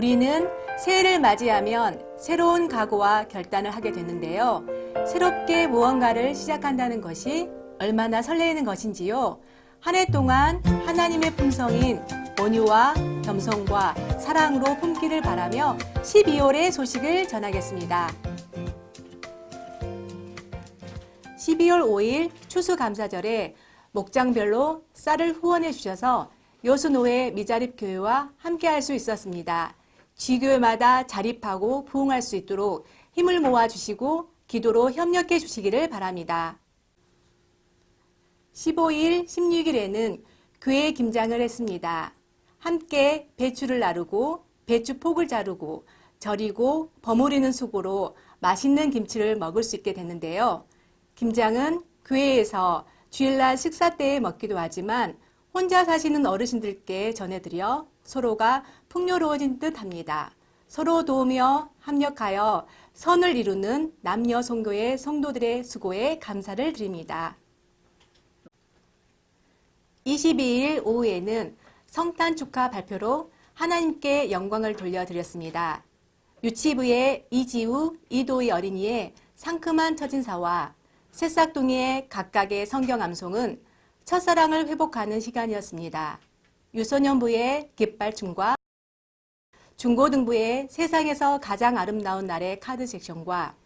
우리는 새해를 맞이하면 새로운 각오와 결단을 하게 되는데요. 새롭게 무언가를 시작한다는 것이 얼마나 설레이는 것인지요. 한 해 동안 하나님의 품성인 온유와 겸손과 사랑으로 품기를 바라며 12월의 소식을 전하겠습니다. 12월 5일 추수감사절에 목장별로 쌀을 후원해 주셔서 여수노회 미자립 교회와 함께 할 수 있었습니다. 쥐교회마다 자립하고 부흥할 수 있도록 힘을 모아 주시고 기도로 협력해 주시기를 바랍니다. 15일, 16일에는 교회 김장을 했습니다. 함께 배추를 나르고 배추 폭을 자르고 절이고 버무리는 수고로 맛있는 김치를 먹을 수 있게 됐는데요. 김장은 교회에서 주일날 식사 때에 먹기도 하지만 혼자 사시는 어르신들께 전해드려 서로가 풍요로워진 듯 합니다. 서로 도우며 합력하여 선을 이루는 남녀 성교의 성도들의 수고에 감사를 드립니다. 22일 오후에는 성탄 축하 발표로 하나님께 영광을 돌려드렸습니다. 유치부의 이지우, 이도희 어린이의 상큼한 처진사와 새싹둥이의 각각의 성경 암송은 첫사랑을 회복하는 시간이었습니다. 유소년부의 깃발춤과 중고등부의 세상에서 가장 아름다운 날의 카드 섹션과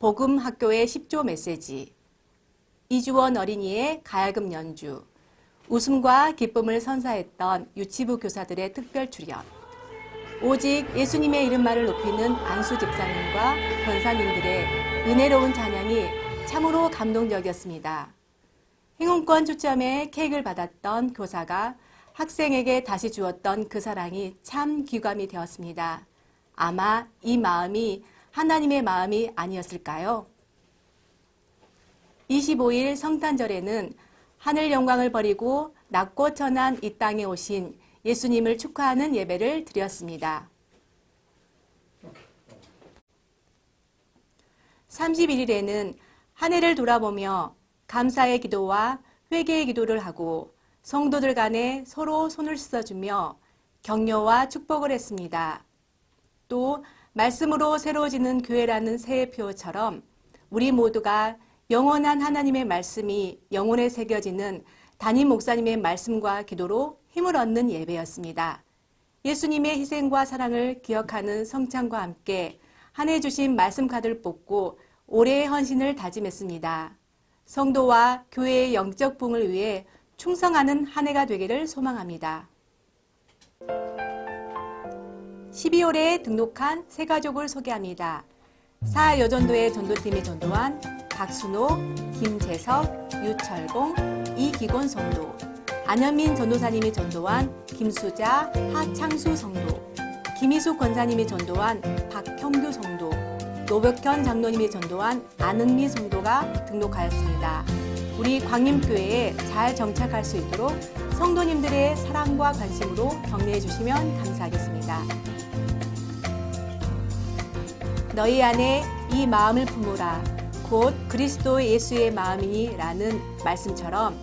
복음 학교의 10조 메시지, 이주원 어린이의 가야금 연주, 웃음과 기쁨을 선사했던 유치부 교사들의 특별 출연, 오직 예수님의 이름만을 높이는 안수 집사님과 권사님들의 은혜로운 찬양이 참으로 감동적이었습니다. 행운권 추첨에 케이크를 받았던 교사가 학생에게 다시 주었던 그 사랑이 참 귀감이 되었습니다. 아마 이 마음이 하나님의 마음이 아니었을까요? 25일 성탄절에는 하늘 영광을 버리고 낮고 천한 이 땅에 오신 예수님을 축하하는 예배를 드렸습니다. 31일에는 한 해를 돌아보며 감사의 기도와 회개의 기도를 하고 성도들 간에 서로 손을 씻어주며 격려와 축복을 했습니다. 또 말씀으로 새로워지는 교회라는 새해 표처럼 우리 모두가 영원한 하나님의 말씀이 영혼에 새겨지는 담임 목사님의 말씀과 기도로 힘을 얻는 예배였습니다. 예수님의 희생과 사랑을 기억하는 성찬과 함께 한 해 주신 말씀 카드를 뽑고 올해의 헌신을 다짐했습니다. 성도와 교회의 영적 부흥을 위해 충성하는 한 해가 되기를 소망합니다. 12월에 등록한 새 가족을 소개합니다. 사여전도의 전도팀이 전도한 박순호, 김재석, 유철공, 이기곤 성도, 안현민 전도사님이 전도한 김수자, 하창수 성도, 김희숙 권사님이 전도한 박형규 성도, 노백현 장로님이 전도한 안은미 성도가 등록하였습니다. 우리 광림교회에 잘 정착할 수 있도록 성도님들의 사랑과 관심으로 격려해 주시면 감사하겠습니다. 너희 안에 이 마음을 품으라. 곧 그리스도 예수의 마음이니 라는 말씀처럼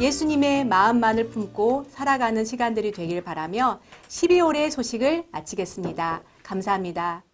예수님의 마음만을 품고 살아가는 시간들이 되길 바라며 12월의 소식을 마치겠습니다. 감사합니다.